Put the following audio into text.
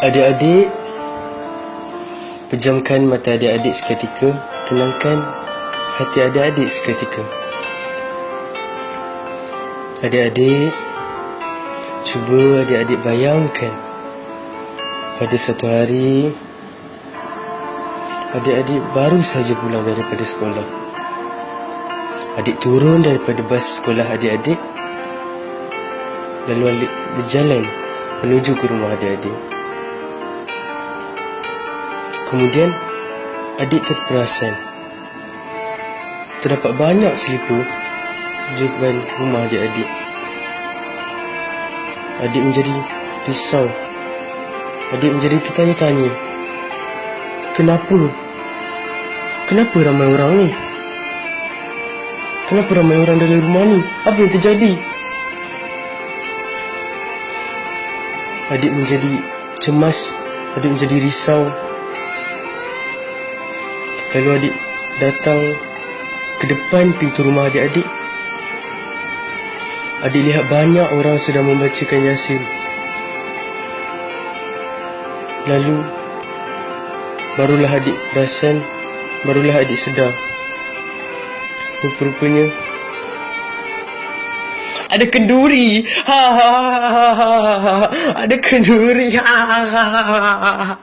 Adik-adik, pejamkan mata adik-adik seketika, tenangkan hati adik-adik seketika. Adik-adik, cuba adik-adik bayangkan pada satu hari adik-adik baru saja pulang daripada sekolah. Adik turun daripada bas sekolah adik-adik lalu adik berjalan menuju ke rumah adik-adik. Kemudian adik terperasan terdapat banyak selipar di depan rumah adik-adik. Adik menjadi risau. Adik menjadi tertanya-tanya. Kenapa? Kenapa ramai orang ni? Kenapa ramai orang dalam rumah ni? Apa yang terjadi? Adik menjadi cemas. Adik menjadi risau. Lalu adik datang ke depan pintu rumah adik-adik. Adik lihat banyak orang sedang membacakan Yasin. Lalu barulah adik perasan, barulah adik sedar. Rupa-rupanya ada kenduri. Ha ha ha ha ha. ha. Ada kenduri. Ha ha ha ha. ha.